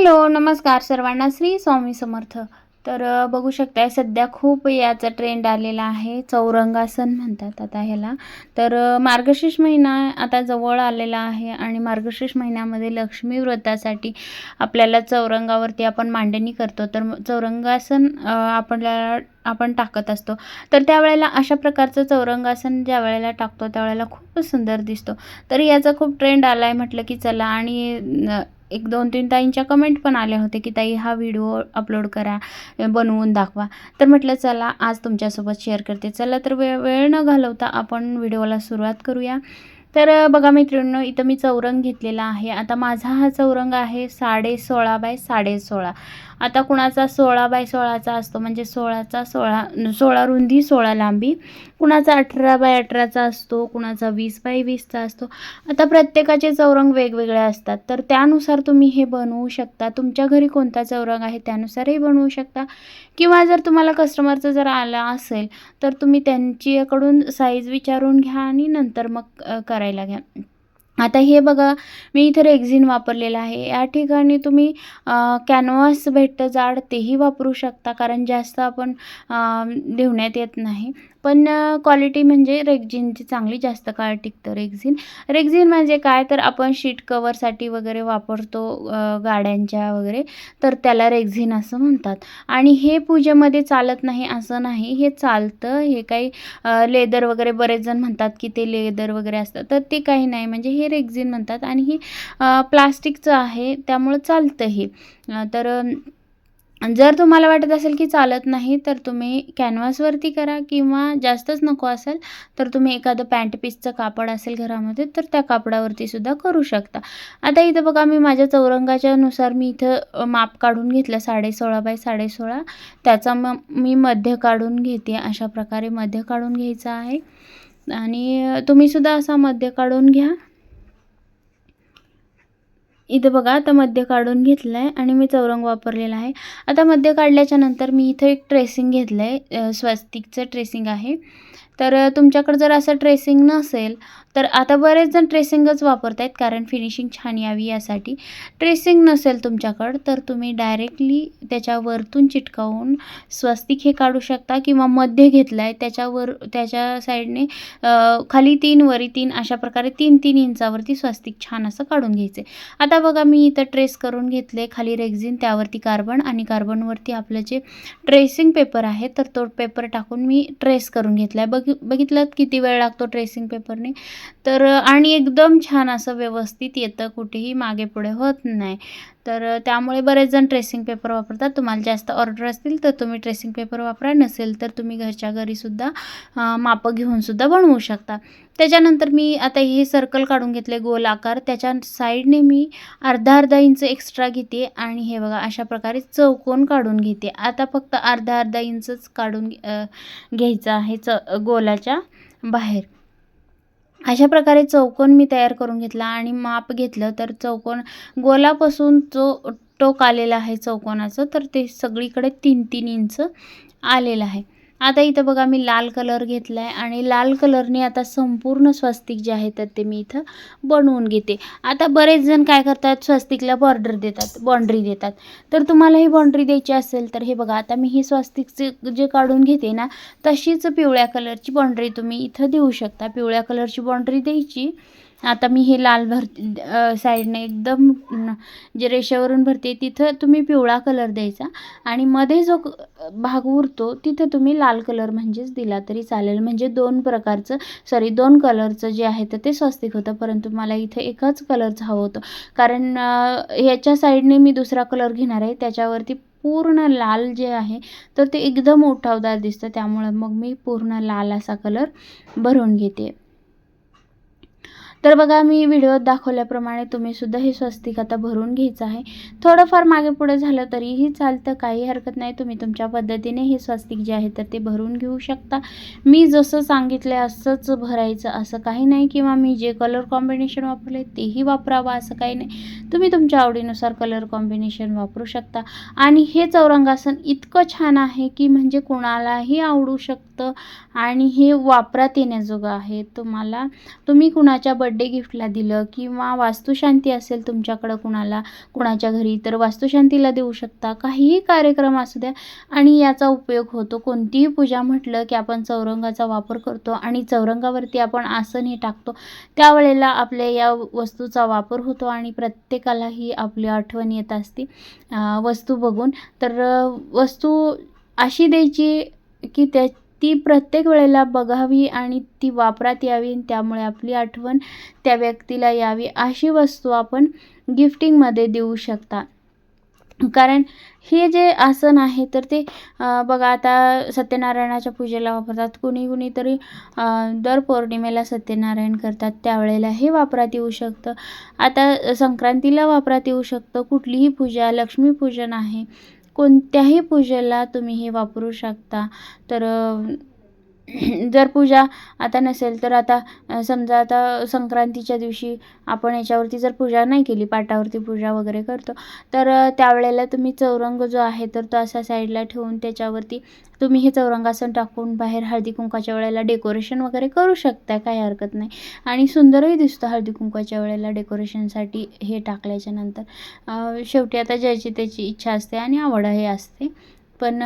Hello नमस्कार सर्वांना. श्री स्वामी समर्थ. तर बघू शकताय सध्या खूप याचा ट्रेंड आलेला आहे. चौरंगासन म्हणतात आता ह्याला. तर मार्गशीर्ष महिना आता जवळ आलेला आहे आणि मार्गशीर्ष महिन्यामध्ये लक्ष्मी व्रतासाठी आपल्याला चौरंगावरती आपण मांडणी करतो. तर चौरंगासन आपल्याला आपण टाकत असतो. तर त्यावेळेला अशा प्रकारचं चौरंगासन ज्या वेळेला टाकतो त्यावेळेला खूप सुंदर दिसतो. तर याचा खूप ट्रेंड आला आहे म्हटलं की चला आणि एक दोन तीन ताईंच्या कमेंट पण आल्या होते की ताई हा व्हिडिओ अपलोड करा बनवून दाखवा. तर म्हटलं चला आज तुमच्यासोबत शेअर करते. चला तर वेळ वेळ न घालवता आपण व्हिडिओला सुरुवात करूया. तर बघा मैत्रिणींनो इथं मी चौरंग घेतलेला आहे. आता माझा हा चौरंग आहे साडे सोळा बाय साडे सोळा. आता कुणाचा सोळा बाय सोळाचा असतो म्हणजे सोळाचा सोळा सोळा रुंदी सोळा लांबी. कुणाचा अठरा बाय अठराचा असतो कुणाचा वीस बाय वीसचा असतो. आता प्रत्येकाचे चौरंग वेगवेगळे असतात. तर त्यानुसार तुम्ही हे बनवू शकता. तुमच्या घरी कोणता चौरंग आहे त्यानुसारही बनवू शकता. किंवा जर तुम्हाला कस्टमरचं जर आला असेल तर तुम्ही त्यांच्याकडून साईज विचारून घ्या आणि नंतर मग करायला घ्या. आता हे बघा मी इथं रेग्झिन वापरलेलं आहे. या ठिकाणी तुम्ही कॅनव्हास भेटतं जाड तेही वापरू शकता कारण जास्त आपण देवण्यात येत नाही. पण क्वालिटी म्हणजे रेग्झिनची चांगली जास्त काळ टिकतं रेग्झिन रेग्झिन म्हणजे काय? तर आपण शीट कवरसाठी वगैरे वापरतो गाड्यांच्या वगैरे तर त्याला रेग्झिन असं म्हणतात. आणि हे पूजेमध्ये चालत नाही असं नाही. हे चालतं हे काही लेदर वगैरे बरेच जण म्हणतात की ते लेदर वगैरे असतं तर ते काही नाही. म्हणजे हे रेग्झिन म्हणतात. आणि हे प्लास्टिकचं आहे त्यामुळं चालतं हे. तर जर तुम्हाला वाटत असेल की चालत नाही तर तुम्ही कॅनव्हासवरती करा किंवा जास्तच नको असेल तर तुम्ही एखादं पॅन्ट पीसचं कापड असेल घरामध्ये तर त्या कापडावरती सुद्धा करू शकता. आता इथं बघा मी माझ्या चौरंगाच्या नुसार मी इथं माप काढून घेतलं साडेसोळा बाय साडेसोळा. त्याचा म मी मध्य काढून घेते अशा प्रकारे मध्य काढून घ्यायचं आहे. आणि तुम्हीसुद्धा असा मध्य काढून घ्या. इथं बघा आता मध्य काढून घेतलं आहे आणि मी चौरंग वापरलेला आहे. आता मध्य काढल्याच्या नंतर मी इथं एक ट्रेसिंग घेतलं आहे स्वस्तिकचं ट्रेसिंग आहे. तर तुमच्याकडं जर असं ट्रेसिंग नसेल तर आता बरेच जण ट्रेसिंगच वापरत आहेत कारण फिनिशिंग छान यावी यासाठी. ट्रेसिंग नसेल तुमच्याकडं तर तुम्ही डायरेक्टली त्याच्यावरतून चिटकावून स्वस्तिक हे काढू शकता किंवा मध्य घेतलं आहे त्याच्यावर त्याच्या साईडने खाली तीन वरी तीन अशा प्रकारे तीन तीन इंचावरती स्वस्तिक छान असं काढून घ्यायचे आता बघा मी इथं ट्रेस करून घेतले खाली रेग्झिन त्यावरती कार्बन आणि कार्बनवरती आपलं जे ट्रेसिंग पेपर आहे तर तो पेपर टाकून मी ट्रेस करून घेतला आहे बघ बघितलं किती वेळ लागतो ट्रेसिंग पेपरने तर आणि एकदम छान असं व्यवस्थित येतं कुठेही मागे पुढे होत नाही. तर त्यामुळे बरेच जण ट्रेसिंग पेपर वापरतात. तुम्हाला जास्त ऑर्डर असतील तर तुम्ही ट्रेसिंग पेपर वापरा. नसेल तर तुम्ही घरच्या घरीसुद्धा मापं घेऊनसुद्धा बनवू शकता. त्याच्यानंतर मी आता हे सर्कल काढून घेतले गोल आकार. त्याच्या साईडने मी अर्धा अर्धा इंच एक्स्ट्रा घेते आणि हे बघा अशा प्रकारे चौकोन काढून घेते. आता फक्त अर्धा अर्धा इंचच काढून अ, घ्यायचं आहे च गोलाच्या बाहेर. अशा प्रकारे चौकोन मी तयार करून घेतला आणि माप घेतलं तर चौकोन गोलापासून जो टोक आलेला आहे चौकोनाचं तर ते सगळीकडे तीन तीन इंच आलेलं आहे. आता इथं बघा मी लाल कलर घेतला आहे आणि लाल कलरने आता संपूर्ण स्वस्तिक जे आहेत ते मी इथं बनवून घेते. आता बरेच जण काय करतात? स्वस्तिकला बॉर्डर देतात बाँड्री देतात. तर तुम्हाला ही बाँड्री द्यायची असेल तर हे बघा आता मी ही स्वस्तिकचे जे काढून घेते ना तशीच पिवळ्या कलरची बाँड्री तुम्ही इथं देऊ शकता. पिवळ्या कलरची बाँड्री द्यायची. आता मी हे लाल भर साईडने एकदम जे रेषेवरून भरते तिथं तुम्ही पिवळा कलर द्यायचा आणि मध्ये जो भाग उरतो तिथं तुम्ही लाल कलर म्हणजेच दिला तरी चालेल. म्हणजे दोन प्रकारचं सॉरी दोन कलरचं जे आहे तर ते स्वस्तिक होतं. परंतु मला इथं एकच कलरचं हवं होतं. कारण ह्याच्या साईडने मी दुसरा कलर घेणार आहे. त्याच्यावरती पूर्ण लाल जे आहे तर ते एकदम उठावदार दिसतं. त्यामुळं मग मी पूर्ण लाल असा कलर भरून घेते. तर बघा मी व्हिडिओत दाखवल्याप्रमाणे तुम्ही सुद्धा हे स्वस्तिक आता भरून घ्यायचं आहे. थोडंफार मागे पुढे झालं तरीही चालतं काही हरकत नाही. तुम्ही तुमच्या पद्धतीने हे स्वस्तिक जे आहे तर ते भरून घेऊ शकता. मी जसं सांगितलं आहे असंच भरायचं असं काही नाही. किंवा मी जे कलर कॉम्बिनेशन वापरले तेही वापरावं असं काही नाही. तुम्ही तुमच्या आवडीनुसार कलर कॉम्बिनेशन वापरू शकता. आणि हे चौरंगासन इतकं छान आहे की म्हणजे कोणालाही आवडू शकतं. असतं आणि हे वापरात येण्याजोगं आहे. तुम्हाला तुम्ही कुणाच्या बड्डे गिफ्टला दिलं किंवा वास्तुशांती असेल तुमच्याकडं कुणाला कुणाच्या घरी तर वास्तुशांतीला देऊ शकता. काहीही कार्यक्रम असू द्या. आणि याचा उपयोग होतो. कोणतीही पूजा म्हटलं की आपण चौरंगाचा वापर करतो आणि चौरंगावरती आपण आसनही टाकतो. त्यावेळेला आपल्या या वस्तूचा वापर होतो आणि प्रत्येकालाही आपली आठवण येत असते वस्तू बघून. तर वस्तू अशी द्यायची की त्या ती प्रत्येक वेळेला बघावी आणि ती वापरात यावी त्यामुळे आपली आठवण त्या व्यक्तीला यावी अशी वस्तू आपण गिफ्टिंगमध्ये देऊ शकता. कारण हे जे आसन आहे तर ते बघा आता सत्यनारायणाच्या पूजेला वापरतात. कुणी कुणी तरी दर पौर्णिमेला सत्यनारायण करतात. त्यावेळेला हे वापरात येऊ शकतं. आता संक्रांतीला वापरात येऊ शकतं. कुठलीही पूजा लक्ष्मीपूजन आहे कोणत्याही पूजेला तुम्ही हे वापरू शकता. तर जर पूजा आता नसेल तर आता समजा आता संक्रांतीच्या दिवशी आपण याच्यावरती जर पूजा नाही केली पाटावरती पूजा वगैरे करतो तर त्यावेळेला तुम्ही चौरंग जो आहे तर तो असा साईडला ठेवून त्याच्यावरती तुम्ही हे चौरंगासन टाकून बाहेर हळदी कुंकाच्या वेळेला डेकोरेशन वगैरे करू शकता काही हरकत नाही. आणि सुंदरही दिसतं हळदी कुंकाच्या वेळेला डेकोरेशनसाठी हे टाकल्याच्या नंतर. शेवटी आता ज्याची त्याची इच्छा असते आणि आवड हे असते. पण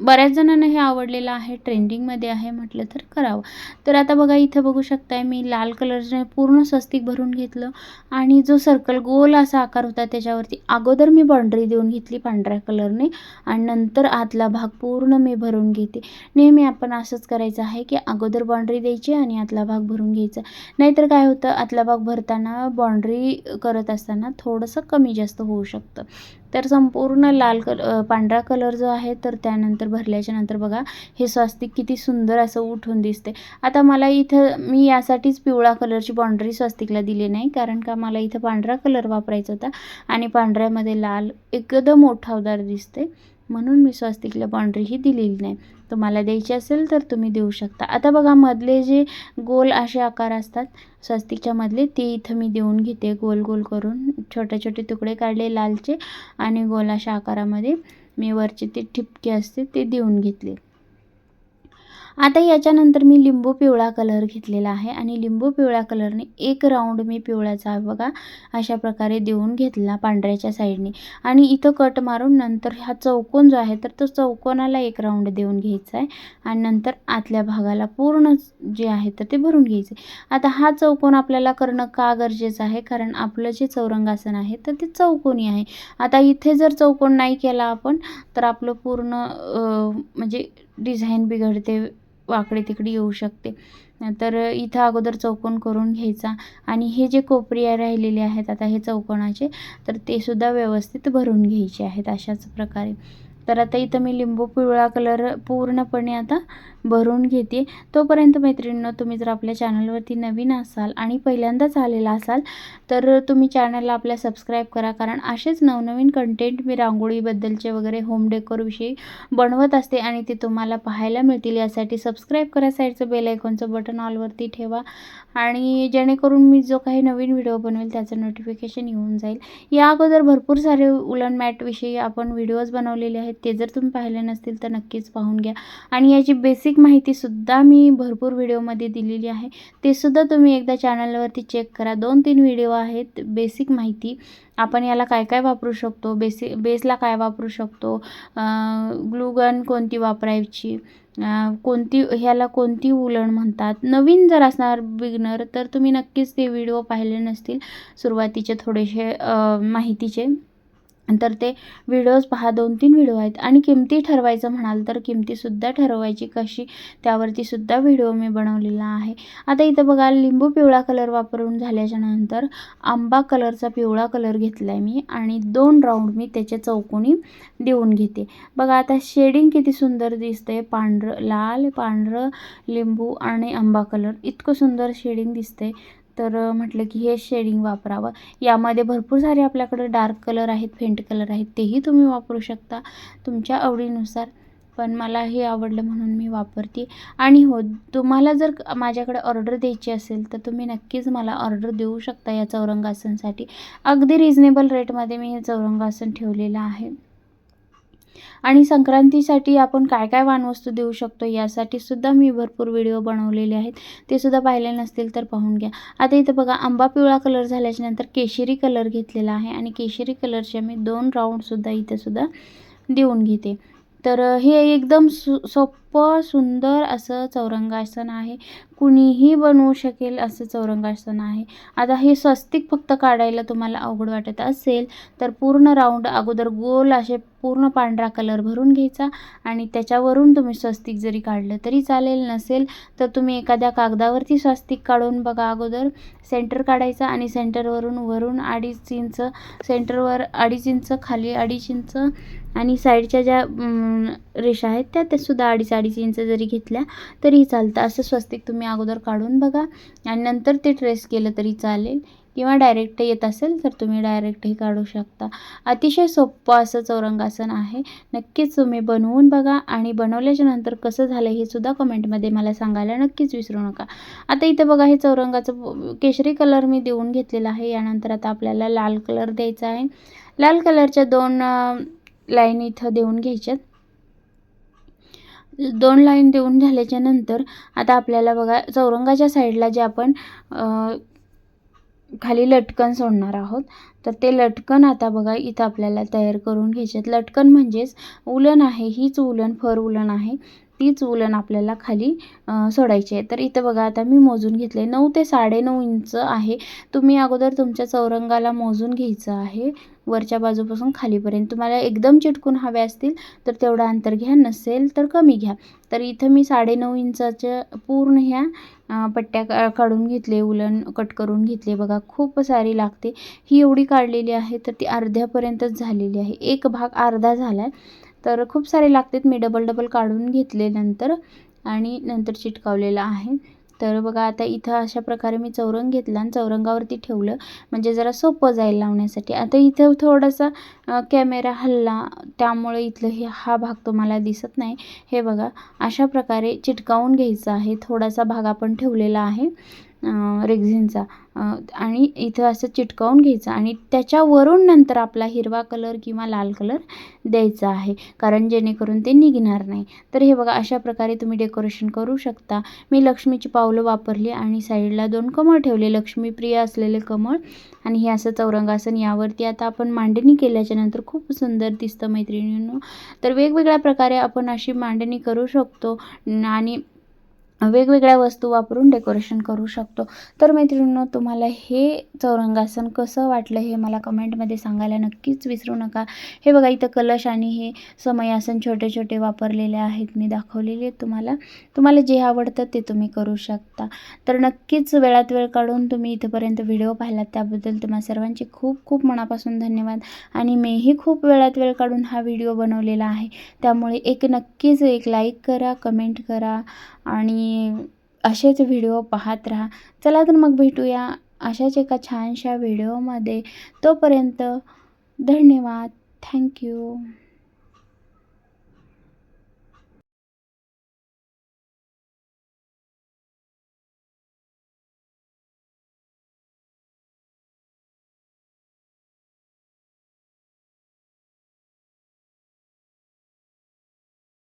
बऱ्याच जणांना हे आवडलेलं आहे ट्रेंडिंगमध्ये आहे म्हटलं तर करावं. तर आता बघा इथं बघू शकताय मी लाल कलरने पूर्ण स्वस्तिक भरून घेतलं आणि जो सर्कल गोल असा आकार होता त्याच्यावरती अगोदर मी बाउंड्री देऊन घेतली पांढऱ्या कलरने आणि नंतर आतला भाग पूर्ण मी भरून घेते. नेहमी आपण असंच करायचं आहे की अगोदर बाउंड्री द्यायची आणि आतला भाग भरून घ्यायचा. नाहीतर काय होतं आतला भाग भरताना बाउंड्री करत असताना थोडंसं कमी जास्त होऊ शकतं. तर संपूर्ण लाल कल पांढरा कलर जो आहे तर त्यानंतर भरल्याच्या नंतर बघा हे स्वास्तिक किती सुंदर असं उठून दिसते आता मला इथं मी यासाठीच पिवळा कलरची बाउंड्री स्वस्तिकला दिली नाही कारण का मला इथं पांढरा कलर वापरायचा होता आणि पांढऱ्यामध्ये लाल एकदम मोठावदार दिसते म्हणून मी स्वस्तिकला बाउंड्री ही दिलेली नाही. तुम्हाला द्यायची असेल तर तुम्ही देऊ शकता. आता बघा मधले जे गोल असे आकार असतात स्वस्तिकच्या मधले ते इथं मी देऊन घेते. गोल गोल करून छोटे छोटे तुकडे काढले लालचे आणि गोल अशा आकारामध्ये मी वरचे ते ठिपके असते ते देऊन घेतले. आता याच्यानंतर मी लिंबू पिवळा कलर घेतलेला आहे आणि लिंबू पिवळ्या कलरने एक राऊंड मी पिवळ्याचा बघा अशा प्रकारे देऊन घेतला पांढऱ्याच्या साईडने आणि इथं कट मारून नंतर हा चौकोन जो आहे तर तो चौकोनाला एक राऊंड देऊन घ्यायचा आहे. आणि नंतर आतल्या भागाला पूर्ण जे आहे तर ते भरून घ्यायचे. आता हा चौकोन आपल्याला करणं का गरजेचं आहे? कारण आपलं जे चौरंगासन आहे तर ते चौकोनी आहे. आता इथे जर चौकोन नाही केला आपण तर आपलं पूर्ण म्हणजे डिझाईन बिघडते वाकडे तिकडे येऊ शकते. तर इथं अगोदर चौकोन करून घ्यायचा. आणि हे जे कोपरी आहे राहिलेले आहेत आता हे चौकोनाचे तर ते सुद्धा व्यवस्थित भरून घ्यायचे आहेत अशाच प्रकारे. तर आता इथं मी लिंबू पिवळा कलर पूर्णपणे आता भरून घेते. तोपर्यंत मैत्रिणींनो तुम्ही जर आपल्या चॅनलवरती नवीन असाल आणि पहिल्यांदाच आलेला असाल तर तुम्ही चॅनलला आपल्या सबस्क्राईब करा. कारण असेच नवनवीन कंटेंट मी रांगोळीबद्दलचे वगैरे होम डेकोरविषयी बनवत असते आणि ते तुम्हाला पाहायला मिळतील. यासाठी सबस्क्राईब करा. साईडचं बेल आयकॉनचं बटन ऑलवरती ठेवा. आणि जेणेकरून मी जो काही नवीन व्हिडिओ बनवेल त्याचं नोटिफिकेशन येऊन जाईल. या अगोदर भरपूर सारे उलन मॅटविषयी आपण व्हिडिओज बनवलेले आहेत. ते जर तुम्ही पाहिले नसतील तर नक्कीच पाहून घ्या. आणि याची बेसिक माहितीसुद्धा मी भरपूर व्हिडिओमध्ये दिलेली आहे. ते सुद्धा तुम्ही एकदा चॅनलवरती चेक करा. दोन तीन व्हिडिओ आहेत बेसिक माहिती. आपण याला काय काय वापरू शकतो? बेसिक बेसला काय वापरू शकतो? ग्लूगन कोणती वापरायची? कोणती ह्याला कोणती उलण म्हणतात? नवीन जर असणार बिगनर तर तुम्ही नक्कीच ते व्हिडिओ पाहिले नसतील सुरुवातीचे थोडेसे माहितीचे. तर ते व्हिडिओज पहा दोन तीन व्हिडिओ आहेत. आणि किमती ठरवायचं म्हणाल तर किमतीसुद्धा ठरवायची कशी त्यावरती सुद्धा व्हिडिओ मी बनवलेला आहे. आता इथं बघा लिंबू पिवळा कलर वापरून झाल्याच्यानंतर आंबा कलरचा पिवळा कलर घेतला आहे मी आणि दोन राऊंड मी त्याच्या चौकोनी देऊन घेते. बघा आता शेडिंग किती सुंदर दिसते पांढरं लाल पांढरं लिंबू आणि आंबा कलर इतकं सुंदर शेडिंग दिसते तर म्हटलं की हे शेडिंग वापरावं. यामध्ये भरपूर सारे आपल्याकडे डार्क कलर आहेत फेंट कलर आहेत तेही तुम्ही वापरू शकता तुमच्या आवडीनुसार. पण मला हे आवडलं म्हणून मी वापरते. आणि हो तुम्हाला जर माझ्याकडे ऑर्डर द्यायची असेल तर तुम्ही नक्कीच मला ऑर्डर देऊ शकता या चौरंगासनसाठी. अगदी रिजनेबल रेटमध्ये मी हे चौरंगासन ठेवलेलं आहे. आणि संक्रांतीसाठी आपण काय काय वाणवस्तू देऊ शकतो यासाठी सुद्धा मी भरपूर व्हिडिओ बनवलेले आहेत. ते सुद्धा पाहिले नसतील तर पाहून घ्या. आता इथं बघा आंबा पिवळा कलर झाल्याच्यानंतर केशरी कलर घेतलेला आहे आणि केशरी कलरचे मी दोन राऊंडसुद्धा इथेसुद्धा देऊन घेते. तर हे एकदम सु सोपं खूप सुंदर असं चौरंगासन आहे. कुणीही बनवू शकेल असं चौरंगासन आहे. आता हे स्वस्तिक फक्त काढायला तुम्हाला अवघड वाटत असेल तर पूर्ण राऊंड अगोदर गोल असे पूर्ण पांढरा कलर भरून घ्यायचा आणि त्याच्यावरून तुम्ही स्वस्तिक जरी काढलं तरी चालेल नसेल तर तुम्ही एखाद्या कागदावरती स्वस्तिक काढून बघा अगोदर. सेंटर काढायचा आणि सेंटरवरून वरून अडीच इंच सेंटरवर अडीच इंच खाली अडीच इंच आणि साईडच्या ज्या रेषा आहेत त्या त्या सुद्धा अडीच अडीच इंच जरी घेतल्या तरीही चालतं. असं स्वस्तिक तुम्ही अगोदर काढून बघा. आणि नंतर ते ट्रेस केलं तरी चालेल. किंवा डायरेक्ट येत असेल तर तुम्ही डायरेक्टही काढू शकता. अतिशय सोपं असं चौरंगासन आहे. नक्कीच तुम्ही बनवून बघा. आणि बनवल्याच्या नंतर कसं झालं हे सुद्धा कमेंटमध्ये मला सांगायला नक्कीच विसरू नका. आता इथं बघा हे चौरंगाचं केशरी कलर मी देऊन घेतलेला आहे. यानंतर आता आपल्याला लाल कलर द्यायचा आहे. लाल कलरच्या दोन लाईन इथं देऊन घ्यायच्यात. दोन लाईन देऊन झाल्याच्यानंतर आता आपल्याला बघा चौरंगाच्या साईडला जे आपण खाली लटकन सोडणार आहोत तर ते लटकन आता बघा इथं आपल्याला तयार करून घ्यायचे लटकन म्हणजेच उलन आहे हीच उलन फर उलन आहे. तीच उलन आपल्याला खाली सोडायची आहे. तर इथं बघा आता मी मोजून घेतले नऊ ते साडेनऊ इंच आहे. तुम्ही अगोदर तुमच्या चौरंगाला मोजून घ्यायचं आहे. वरच्या बाजूपासून खालीपर्यंत. तुम्हाला एकदम चिटकून हवे असतील तर तेवढं अंतर घ्या. नसेल तर कमी घ्या. तर इथं मी साडेनऊ इंचाच्या पूर्ण ह्या पट्ट्या काढून घेतले उलन कट करून घेतले. बघा खूप सारी लागते. ही एवढी काढलेली आहे तर ती अर्ध्यापर्यंतच झालेली आहे. एक भाग अर्धा झाला आहे तर खूप सारे लागतात. मी डबल डबल काढून घेतले नंतर आणि नंतर चिटकावलेलं आहे. तर बघा आता इथं अशा प्रकारे मी चौरंग घेतला आणि चौरंगावरती ठेवलं. म्हणजे जरा सोपं जाईल लावण्यासाठी. आता इथं थोडासा कॅमेरा हल्ला. त्यामुळे इथलं हे हा भाग तुम्हाला दिसत नाही. हे बघा अशा प्रकारे चिटकावून घ्यायचं आहे. थोडासा भाग आपण ठेवलेला आहे. रेग्झिनचा आणि इथं असं चिटकावून घ्यायचं आणि त्याच्यावरून नंतर आपला हिरवा कलर किंवा लाल कलर द्यायचा आहे. कारण जेणेकरून ते निघणार नाही. तर हे बघा अशा प्रकारे तुम्ही डेकोरेशन करू शकता. मी लक्ष्मीची पावलं वापरली आणि साईडला दोन कमळ ठेवले. लक्ष्मीप्रिय असलेले कमळ आणि हे असं चौरंगासन यावरती आता आपण मांडणी केल्याच्यानंतर खूप सुंदर दिसतं मैत्रिणींनो. तर वेगवेगळ्या प्रकारे आपण अशी मांडणी करू शकतो. आणि वेगवेगळ्या वस्तू वापरून डेकोरेशन करू शकतो. तर मैत्रिणींनो तुम्हाला हे चौरंगासन कसं वाटलं हे मला कमेंटमध्ये सांगायला नक्कीच विसरू नका. हे बघा इथं कलश आणि हे समयासन छोटे छोटे वापरलेले आहेत मी दाखवलेले आहेत तुम्हाला. तुम्हाला जे आवडतं ते तुम्ही करू शकता. तर नक्कीच वेळात वेळ काढून तुम्ही इथंपर्यंत व्हिडिओ पाहिलात त्याबद्दल तुम्हा सर्वांचे खूप खूप मनापासून धन्यवाद. आणि मीही खूप वेळात वेळ काढून हा व्हिडिओ बनवलेला आहे. त्यामुळे एक नक्कीच एक लाईक करा कमेंट करा आणि आणि असेच व्हिडिओ पाहत राहा. चला तर मग भेटूया अशाच एका छानशा व्हिडिओमध्ये. तोपर्यंत धन्यवाद. थँक्यू